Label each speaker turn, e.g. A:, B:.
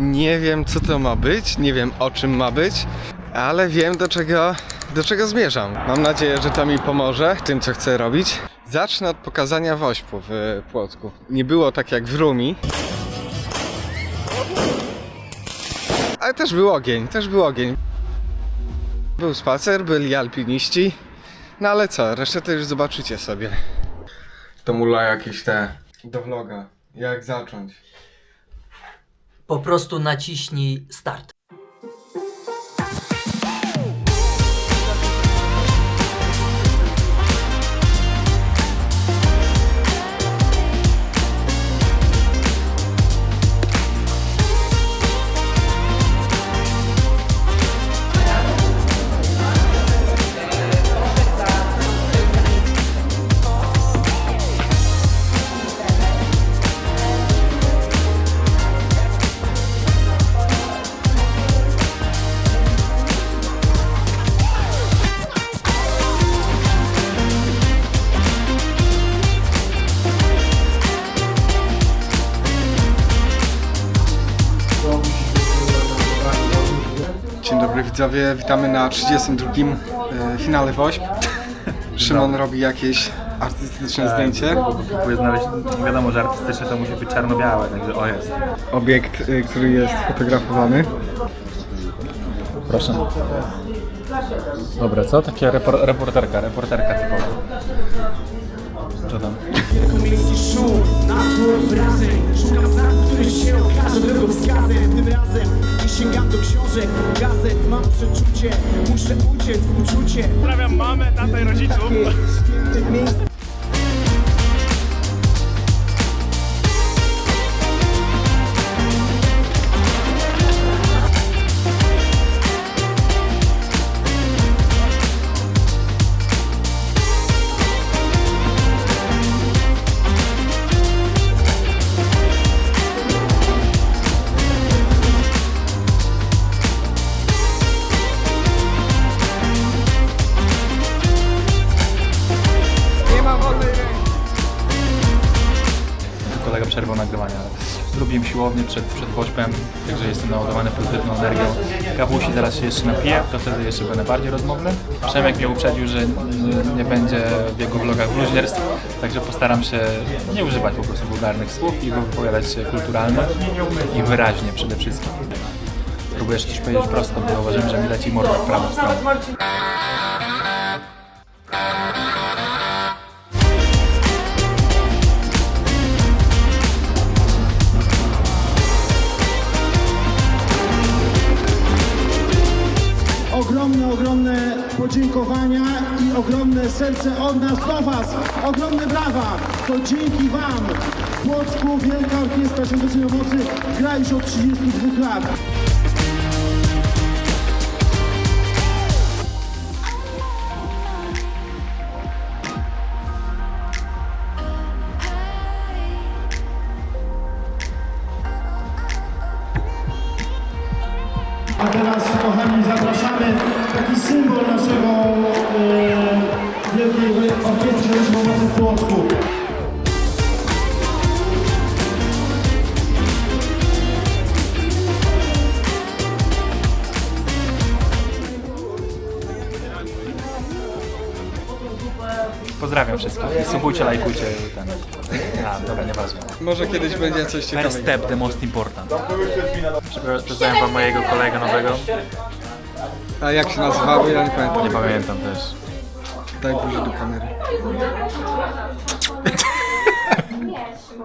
A: Nie wiem co to ma być, nie wiem o czym ma być, ale wiem do czego, do czego zmierzam. Mam nadzieję, że to mi pomoże w tym co chcę robić. Zacznę od pokazania woźpu w Płocku. Nie było tak jak w Rumi. Ale też był ogień, też był ogień. Był spacer, byli alpiniści. No ale co, resztę to już zobaczycie sobie. To mula jakieś te do vloga. Jak zacząć?
B: Po prostu naciśnij start.
A: Dobry widzowie, witamy na 32 e, finale WOŚP. Szymon robi jakieś artystyczne zdjęcie.
C: Próbuję znaleźć, wiadomo, że artystyczne to musi być czarno-białe, także o jest.
A: Obiekt, y, który jest fotografowany.
C: Proszę. Dobra, co? Takie repor reporterka, reporterka typowa. Co tam?
D: Miejski szum, natłok wrażeń drogowskazem Tym razem nie sięgam do książek, gazet. Mam przeczucie, muszę uciec w uczucie.
C: Pozdrawiam mamę, tatę i rodziców.
D: Święte miejsce
C: Przerwał nagrywania. Zrobiłem siłownię przed, przed wośpem, także jestem naładowany pozytywną energią. Kawusi zaraz się jeszcze napiję, to wtedy jeszcze będę bardziej rozmowny. Przemek mnie uprzedził, że nie będzie w jego vlogach bluźnierstw, także postaram się nie używać po prostu wulgarnych słów i wypowiadać się kulturalnie i wyraźnie przede wszystkim. Próbuję jeszcze coś powiedzieć prosto, bo uważam, że mi leci morda w prawą stronę.
D: Ogromne, podziękowania i ogromne serce od nas do Was. Ogromne brawa. To dzięki Wam w Płocku Wielka Orkiestra Świątecznej Pomocy gra już od 32 lat. A teraz, kochani, zapraszamy taki symbol naszego e, Wielkiej Orkiestry Pomocy w Płocku.
C: Pozdrawiam wszystkich. Subujcie, lajkujcie ten. A, dobra, nieważne.
A: Może kiedyś będzie coś
C: First
A: ciekawego.
C: step, the most important. Przepra- Przedstawiam wam mojego kolegę nowego.
A: A jak się nazywa? Bo ja nie pamiętam.
C: Nie pamiętam też.
A: Daj buzię do kamery.